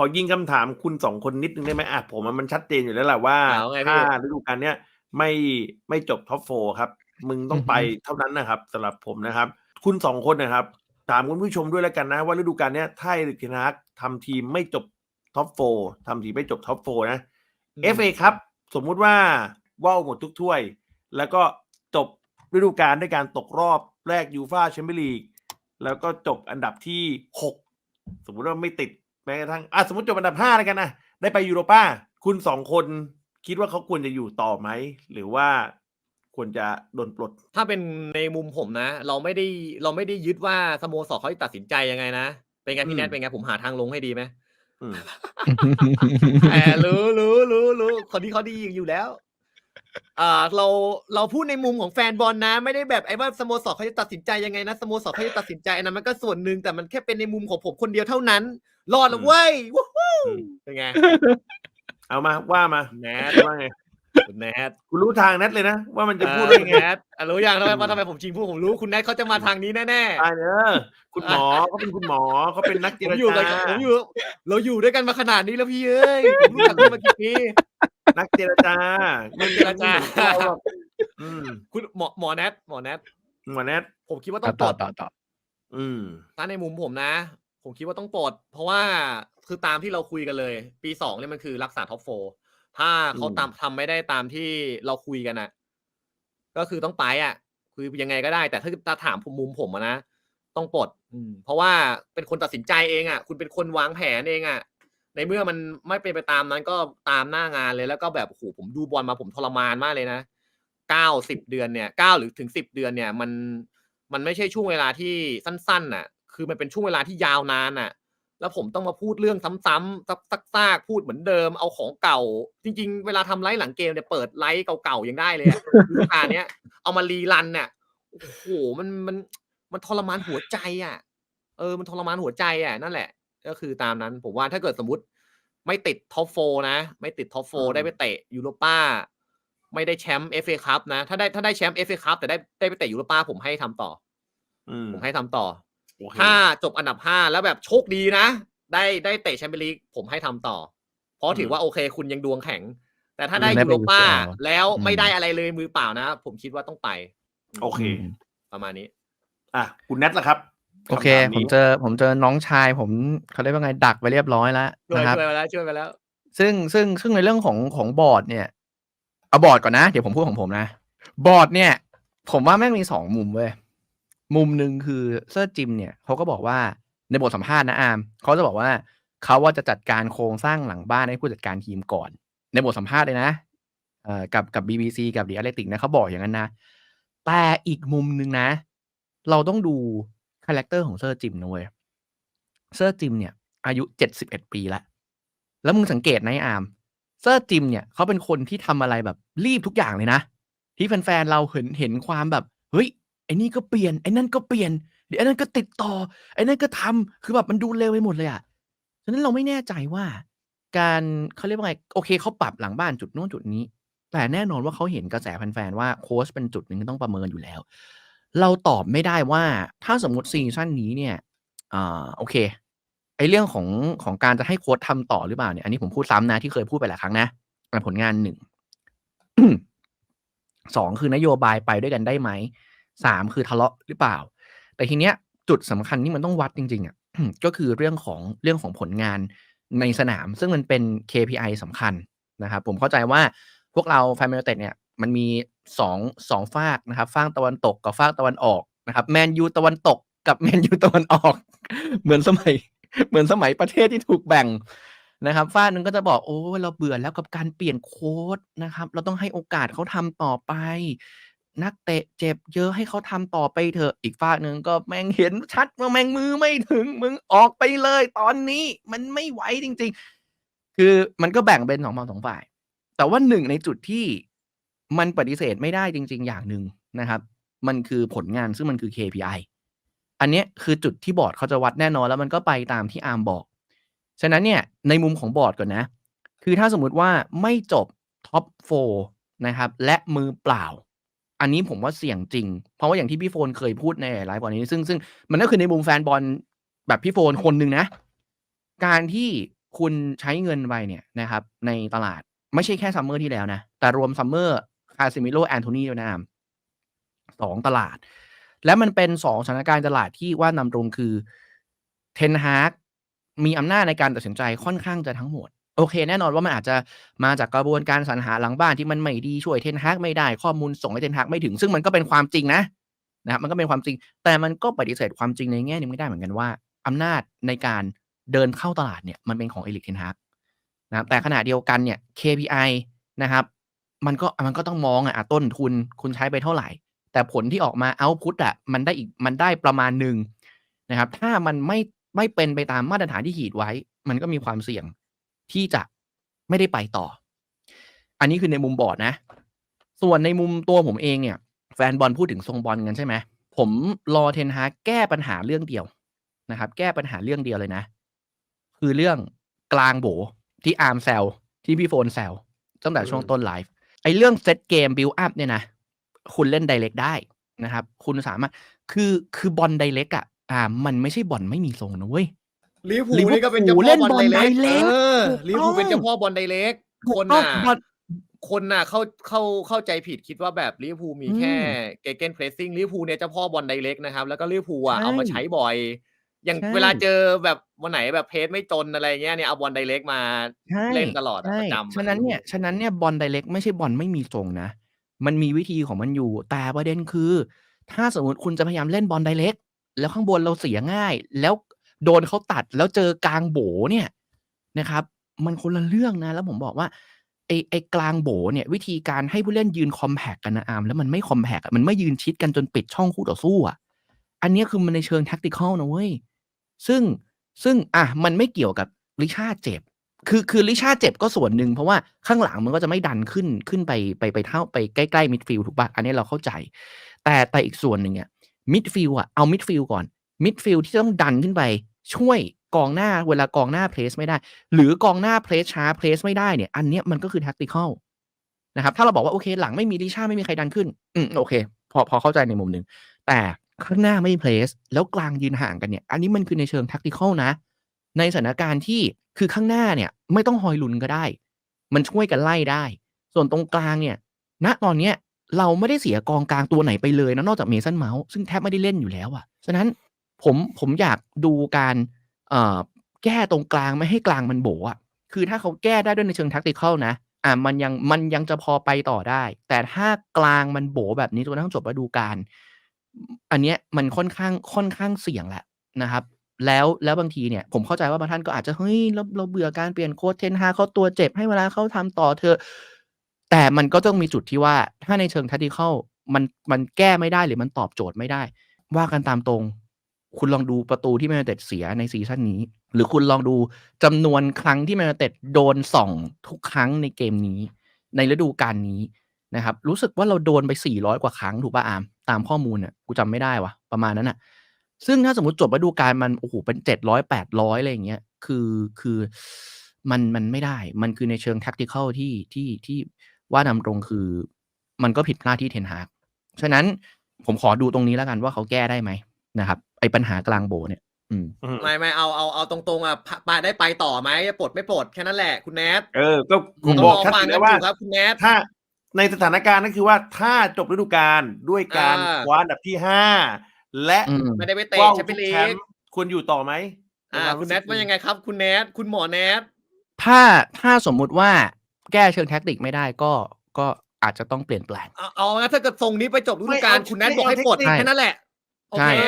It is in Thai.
อยิงคำถามคุณสองคนนิดนึงได้ไหมอะผมว่ามันชัดเจนอยู่แล้วแหละว่าเอาไงพี่ถ้าฤดูกาลเนี้ยไม่ไม่จบท็อปโฟครับ มึงต้องไปเท่านั้นนะครับสำหรับผมนะครับ คุณสองคนนะครับ ถามคุณผู้ชมด้วยแล้วกันนะ ว่าฤดูกาลเนี้ยถ้าเอริกเทนฮากทำทีมไม่จบท็อปโฟทำทีมไม่จบท็อปโฟนะ FA ครับ สมมุติว่าว่าวหมดทุกถ้วย แล้วก็จบฤดูกาลด้วยการตกรอบแรกยูฟาแชมเปี้ยนลีกแล้วก็จบอันดับที่หกสมมุติว่าไม่ติดแม้กระทั่งอะสมมติจบอันดับห้าแล้วกันนะได้ไปยูโรป้าคุณสองคนคิดว่าเขาควรจะอยู่ต่อไหม หรือว่าควรจะโดนปลด ถ้าเป็นในมุมผมนะ เราไม่ได้เราไม่ได้ยึดว่าสโมสรเขาตัดสินใจยังไงนะ เป็นไงอืพี่มแนทเป็นไงผมหาทางลงให้ดีไหมอืมแหมรู้รู้รู้รู้คนที่เขาดีอยู่แล้วอ่าเราเราพูดในมุมของแฟนบอลนะ ไม่ได้แบบไอ้ว่าสโมสรเขาจะตัดสินใจยังไงนะสโมสรเขาจะตัดสินใจอันนั้นมันก็ส่วนหนึ่งแต่มันแค่เป็นในมุมของผมคนเดียวเท่านั้น รอดแล้วเว้ยวู้ฮู้อืมเป็นไง เอามาว่ามาแนทว่าไงคุณแนทคุณรู้ทางนัดเลยนะ ว่ามันจะพูดเอได้อไงแนทอะรู้ยังทำไมว่าทำไมผมชิงพูดผมรู้คุณแนทเขาจะมาทางนี้แน่ตายเนอะคุณหมอเขาเป็นคุณหมอเขาเป็นนักๆเจผมรอยู่กับจาผมอยู่ เราอยู่ด้วยกันมาขนาดนี้แล้วพี่เอ้ยผมรู้จักกันมากี่ปีนักเจรจาไม่เจรจาไม่เหมือนเราหรอกอืมคุณหมอหมอแนทหมอแนทหมอแนทผมคิดว่าต้ต่อองปลต่อดต่อต่ออืมถ้าในมุมผมนะ ผมคิดว่าต้องปลด เพราะว่าคือตามที่เราคุยกันเลย ปีสองเนี่ยมันคือรักษาท็อปโฟถ้าเขาอืมตามทำไม่ได้ตามที่เราคุยกันนะก็คือต้องไปอะ คือยังไงก็ได้ แต่ถ้าถ้าถามมุมผมอะนะต้องปลด อืม เพราะว่าเป็นคนตัดสินใจเองอะ คุณเป็นคนวางแผนเองอะ ในเมื่อมันไม่เป็นไปตามนั้นก็ตามหน้างานเลยแล้วก็แบบโอ้โหผมดูบอลมาผมทรมานมากเลยนะเก้าสิบเดือนเนี่ยเก้าหรือถึงสิบเดือนเนี่ย มันมันไม่ใช่ช่วงเวลาที่สั้นๆน่ะ คือมันเป็นช่วงเวลาที่ยาวนานน่ะ แล้วผมต้องมาพูดเรื่องซ้ำๆซักซากๆพูดเหมือนเดิม เอาของเก่า จริง ๆ เวลาทำไลฟ์หลังเกมเนี่ยเปิดไลฟ์เก่าๆยังได้เลยอะฤดูกาลเนี้ยเอามารีรันเนี่ยโอ้โหมันมันมันทรมานหัวใจอะ เออ มันทรมานหัวใจอะนั่นแหละ ก็คือตามนั้น ผมว่าถ้าเกิดสมมติไม่ติดท็อปโฟนะ ไม่ติดท็อปโฟอืมได้ไปเตะยูโรป้า ไม่ได้แชมป์เอฟเอคัพนะ ถ้าได้ถ้าได้แชมป์เอฟเอคัพแต่ได้ได้ไปเตะยูโรป้าผมให้ทำต่ออืมผมให้ทำต่อโอเค ถ้าจบอันดับห้าแล้วแบบโชคดีนะ ได้ได้เตะแชมเปี้ยนลีกผมให้ทำต่อ เพราะถือว่าโอเคคุณยังดวงแข็ง แต่ถ้าได้ยังได้ยูไปโรป้า UCL แล้วอืมไม่ได้อะไรเลยมือเปล่านะ ผมคิดว่าต้องไป โอเคอืมประมาณนี้ อะคุณแนทล่ะครับโอเคำถาผมนี้เจอผมเจอน้องชาย ผมเขาเรียกว่าไงดักไปเรียบร้อยแล้วช่วยนะครับช่วยไปแล้วช่วยไปแล้ว ซึ่งซึ่งซึ่งในเรื่องของของบอร์ดเนี่ย เอาบอร์ดก่อนนะ เดี๋ยวผมพูดของผมนะ บอร์ดเนี่ย ผมว่าแม่งมีสองมุมเว้ย มุมหนึ่งคือเซอร์จิมเนี่ยเขาก็บอกว่าในบทสัมภาษณ์นะอาร์มเขาจะบอกว่าเขาว่าจะจัดการโครงสร้างหลังบ้านให้ผู้จัดการทีมก่อน ในบทสัมภาษณ์เลยนะกับกับ BBC กับ The Athletic นะเขาบอกอย่างนั้นนะ แต่อีกมุมหนึ่งนะ เราต้องดูคาแรคเตอร์ของเซอร์จิมนะเว้ยเซอร์จิมเนี่ย อายุเจ็ดสิบเอ็ดปีแล้วแล้วมึงสังเกตนะอาร์มเซอร์จิมเนี่ยเขาเป็นคนที่ทำอะไรแบบรีบทุกอย่างเลยนะ ที่แฟนๆเราเห็นเห็นความแบบ เฮ้ย อ้นี่ก็เปลี่ยนไอ้นั่นก็เปลี่ยนเดี๋ยวไอ้นั่นก็ติดต่อไอ้นั่นก็ทำคือแบบมันดูเร็วไปหมดเลยอะฉะนั้นเราไม่แน่ใจว่า การเขาเรียกว่าไงโอเคเขาปรับหลังบ้านจุดโน้นจุดนี้ แต่แน่นอนว่าเขาเห็นกระแสแฟนๆว่าโค้ชเป็นจุดหนึ่งที่ต้องประเมินอยู่แล้ว เราตอบไม่ได้ว่าถ้าสมมติซีซั่นนี้เนี่ยอ่าโอเคไอเรื่องของของการจะให้โค้ชทำต่อหรือเปล่าเนี่ยอันนี้ผมพูดซ้ำนะที่เคยพูดไปหลายครั้งนะผลงานหนึ่งสองคือนโยบายไปด้วยกันได้ไหม สามคือทะเลาะหรือเปล่า แต่ทีเนี้ยจุดสำคัญที่มันต้องวัดจริงๆอะก็คือเรื่องของเรื่องของผลงานในสนาม ซึ่งมันเป็น KPI สำคัญนะครับผมเข้าใจว่าพวกเราแฟนแมนเต็ดเนี่ยมันมีสองสองฝากนะครับฝากตะวันตกกับฝากตะวันออกนะครับแมนยูตะวันตกกับแมนยูตะวันออก เหมือนสมัยเหมือนสมัยประเทศที่ถูกแบ่งนะครับฝ้ากหนึ่งก็จะบอกโอ้เราเบื่อแล้วกับการเปลี่ยนโค้ดนะครับ เราต้องให้โอกาสเขาทำต่อไป นักเตะเจ็บเยอะให้เขาทำต่อไปเถอะอีกฝากหนึ่งก็แม่งเห็นชัดว่าแม่งมือไม่ถึงมึงออกไปเลย ตอนนี้มันไม่ไหวจริง ๆ คือมันก็แบ่งเป็นสองฝั่งสองฝ่าย แต่ว่าหนึ่งในจุดที่มันปฏิเสธไม่ได้จริง ๆ อย่างหนึ่งนะครับ มันคือผลงานซึ่งมันคือ KPI อันนี้คือจุดที่บอร์ดเขาจะวัดแน่นอน แล้วมันก็ไปตามที่อาร์มบอก ฉะนั้นเนี่ยในมุมของบอร์ดก่อนนะ คือถ้าสมมุติว่าไม่จบท็อปโฟนะครับ และมือเปล่า อันนี้ผมว่าเสี่ยงจริง เพราะว่าอย่างที่พี่โฟนเคยพูดในหลายกว่านี้ ซึ่งซึ่งมันก็คือในมุมแฟนบอลแบบพี่โฟนคนหนึ่งนะ การที่คุณใช้เงินไปเนี่ยนะครับ ในตลาดไม่ใช่แค่ซัมเมอร์ที่แล้วนะ แต่รวมซัมเมอร์คาซิมิโลแอนโทนีด้วยนะสองตลาด และมันเป็นสองสถานการณ์ตลาดที่ว่านำตรงคือเทนฮากมีอำนาจในการตัดสินใจค่อนข้างจะทั้งหมด โอเค แน่นอนว่ามันอาจจะมาจากกระบวนการสรรหาหลังบ้านที่มันไม่ดีช่วยเทนฮากไม่ได้ข้อมูลส่งให้เทนฮากไม่ถึง ซึ่งมันก็เป็นความจริงนะนะครับมันก็เป็นความจริง แต่มันก็ปฏิเสธความจริงในแง่นึงไม่ได้เหมือนกันว่าอำนาจในการเดินเข้าตลาดเนี่ยมันเป็นของเอลิกเทนฮากนะครับแต่ขณะเดียวกันเนี่ย KPI นะครับ มันก็มันก็ต้องมองอะต้นทุนคุณใช้ไปเท่าไหร่ แต่ผลที่ออกมาเอาพุตอะมันได้อีกมันได้ประมาณหนึ่งนะครับ ถ้ามันไม่ไม่เป็นไปตามมาตรฐานที่ขีดไว้ มันก็มีความเสี่ยง ที่จะไม่ได้ไปต่อ อันนี้คือในมุมบอร์ดนะ ส่วนในมุมตัวผมเองเนี่ย แฟนบอลพูดถึงทรงบอลกันใช่ไหมผมรอเทนฮากแก้ปัญหาเรื่องเดียวนะครับ แก้ปัญหาเรื่องเดียวเลยนะ คือเรื่องกลางโบที่อาร์มแซลที่พี่โฟนแซลตั้งแต่ช่วงต้นไลฟ์ไอ้เรื่องเซตเกมบิลอัพเนี่ยนะ คุณเล่นไดเ c กได้นะครับ คุณสามารถคือคือบอลไดเ c กอะอ่า มันไม่ใช่บอลไม่มีทรงนะเว้ย ลิเวอร์พูลลิเวอร์พูลนี่ก็เป็นเจ้าพ่เล่อนบอลบอลไดเล็กไดเรกเออถูกลิเวอร์พูลต้องเป็นเจ้าพ่อบอลไดเล็กถูคกนต้องน่ะบอลคนน่ะเข้าเข้าเข้าใจผิดคิดว่าแบบลิเวอร์พูลมีอืมแค่เกเกนเพรสซิ่งลิเวอร์พูลเนี่ยเจ้าพ่อบอลไดเล็กนะครับ แล้วก็ลิเวอร์พูลอะใช่เอามาใช้บ่อย อย่างใช่เวลาเจอแบบวันไหนแบบเพสไม่จนอะไรเงี้ยเนี่ยเอาบอลไดเล็กมาใช่เล่นตลอดอะใช่ประจำอะฉะนั้นเนี่ยฉะนั้นเนี่ยบอลไดเ c กไม่ใช่บอลไม่มีทรงนะ มันมีวิธีของมันอยู่ แต่ประเด็นคือ ถ้าสมมติคุณจะพยายามเล่นบอลไดเ c กแล้วข้างบนเราเสียง่าย แล้ว โดนเขาตัดแล้วเจอกลางโบเนี่ยนะครับ มันคนละเรื่องนะ แล้วผมบอกว่าไอ้ไอ้กลางโบเนี่ยวิธีการให้ผู้เล่นยืนคอมแพกกันนะอาร์มแล้วมันไม่คอมแพกมันไม่ยืนชิดกันจนปิดช่องคู่ต่อสู้อะอันนี้คือมันในเชิงแท็กติคอลนะเว้ยซึ่งซึ่งอะมันไม่เกี่ยวกับลิชาเจ็บ คือคือลิชาเจ็บก็ส่วนหนึ่งเพราะว่าข้างหลังมันก็จะไม่ดันขึ้นขึ้นไปไปไปเท่าไปใกล้ๆมิดฟิลด์ถูกปะอันนี้เราเข้าใจ แต่แต่อีกส่วนหนึ่งอะมิดฟิลด์อะเอามิดฟิลด์ก่อน มิดฟิลด์ที่ต้องดันขึ้นไป ช่วยกองหน้าเวลากองหน้าเพรสไม่ได้ หรือกองหน้าเพรสช้าเพรสไม่ได้เนี่ย อันเนี้ยมันก็คือแท็กติคอลนะครับ ถ้าเราบอกว่าโอเค หลังไม่มีลิชาไม่มีใครดันขึ้น อืมโอเค พอพอเข้าใจในมุมหนึ่งแต่ข้างหน้าไม่เพลสแล้วกลางยืนห่างกันเนี่ย อันนี้มันคือในเชิงแท็กติคอลนะ ในสถานการณ์ที่คือข้างหน้าเนี่ยไม่ต้องฮอยลุนก็ได้ มันช่วยกันไล่ได้ ส่วนตรงกลางเนี่ย ณตอนเนี้ยเราไม่ได้เสียกองกลางตัวไหนไปเลยนะนอกจากเมสันเมาส์ซึ่งแทบไม่ได้เล่นอยู่แล้วอะฉะนั้น ผมผมอยากดูการแก้ตรงกลางไม่ให้กลางมันโบอะคือถ้าเขาแก้ได้ด้วยในเชิงท็กติคอลนะอ่ามันยังมันยังจะพอไปต่อได้ แต่ถ้ากลางมันโบแบบนี้จนกระทั่งจบฤดูกาลอันเนี้ยมันค่อนข้างค่อนข้างเสี่ยงแหละนะครับ แล้วแล้วบางทีเนี่ยผมเข้าใจว่าบางท่านก็อาจจะเฮ้ยเราเราเบื่อการเปลี่ยนโค้ชเทนฮาเขาตัวเจ็บให้เวลาเขาทำต่อเธอ แต่มันก็ต้องมีจุดที่ว่าถ้าในเชิงทัคติคอลมันมันแก้ไม่ได้หรือมันตอบโจทย์ไม่ได้ ว่ากันตามตรง คุณลองดูประตูที่แมนเต็ดเสียในซีซั่นนี้ หรือคุณลองดูจำนวนครั้งที่แมนเต็ดโดนส่องทุกครั้งในเกมนี้ ในฤดูกาลนี้นะครับ รู้สึกว่าเราโดนไป 400 กว่าครั้งถูกป่ะอาม ตามข้อมูลเนี่ยกูจำไม่ได้วะประมาณนั้นอะซึ่งถ้าสมมติจบฤดูกาลมันโอ้โหเป็น 700 800อะไรอย่างเงี้ยคือคือมันมันไม่ได้ มันคือในเชิงแท็กติคอลที่ที่ที่ว่านำตรงคือ มันก็ผิดพลาดที่เทนฮากฉะนั้นผมขอดูตรงนี้แล้วกันว่าเขาแก้ได้ไหมนะครับ ไอ้ปัญหากลางโบเนี่ยอืมอืมไม่ไม่เอาเอาเอาตรงๆอะไปได้ไปต่อไหมจะปลดไม่ปลดแค่นั้นแหละคุณแนทเออ ก็ผมต้องบอกรอชัดฟังเลกันยอว่ายู่ครับคุณแนทถ้าในสถานการณ์นั้นคือว่าถ้าจบฤดูกาลด้วยการอ่าคว้าอันดับที่ห้าและอืมไม่ได้ไปเตะว่าวแชมทุเปี้ยนลีกแชกมป์ควรอยู่ต่อไหมอ่า คุณแนทว่ายังไงครับ คุณแนทคุณหมอแนทถ้าถ้าสมมุติว่าแก้เชิงแท็กติกไม่ได้ก็ก็อาจจะต้องเปลี่ยนแปลงเอาเอางั้นถ้าเกิดทรงนี้ไปจบฤดูกาลคุณแนทบอกให้ปลดใช่แค่นั้นแหละโอใช่เค